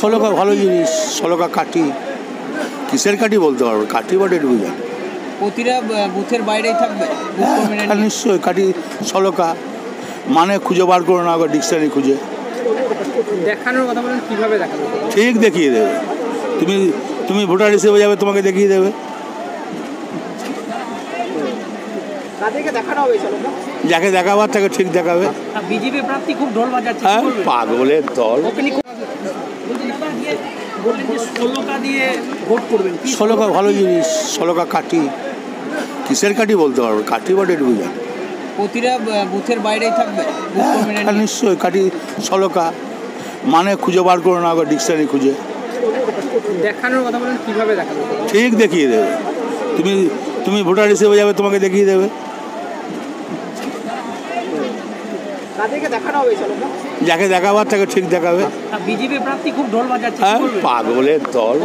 ষোলোকা ভালো জিনিস ষোলোকা কাঠি। কিসের কাঠি বলতে পারব? কাঠি বটে এটুকু বুঝা প্রতিটা বুথের বাইরেই থাকবে। কর্মীরা হ্যাঁ, নিশ্চয়ই কাঠি ষোলোকা। মানে খুঁজে বার করো না ডিকশনারি খুঁজে। দেখানোর কথা বলেন কীভাবে দেখানো ঠিক দেখিয়ে দেবে। তুমি তুমি ভোটার হিসেবে যাবে তোমাকে দেখিয়ে দেবে। তাদেরকে দেখানো হবে যাকে দেখাবার তাকে ঠিক দেখাবে। বিজেপি প্রার্থী খুব ঢোল বাজাচ্ছে হ্যাঁ? পাগলের দল। ষোলোকা ভালো জিনিস ষোলোকা কাঠি। কিসের কাঠি বলতে পারব? এটুকু জানি প্রতিটা আহ, বুথের বাইরেই থাকবে। কর্মীরা হ্যাঁ, নিশ্চয়ই কাঠি ষোলোকা। মানে খুঁজে বার করো না ডিকশনারি খুঁজে। দেখানোর কথা বলেন কীভাবে দেখানো ঠিক দেখিয়ে দেবে। তুমি তুমি ভোটার হিসেবে যাবে তোমাকে দেখিয়ে দেবে তাদেরকে দেখানো হবে চলো যাকে দেখাবার তাকে ঠিক দেখাবে। বিজেপি প্রার্থী খুব ঢোল বাজাচ্ছে হ্যাঁ? পাগলের দল।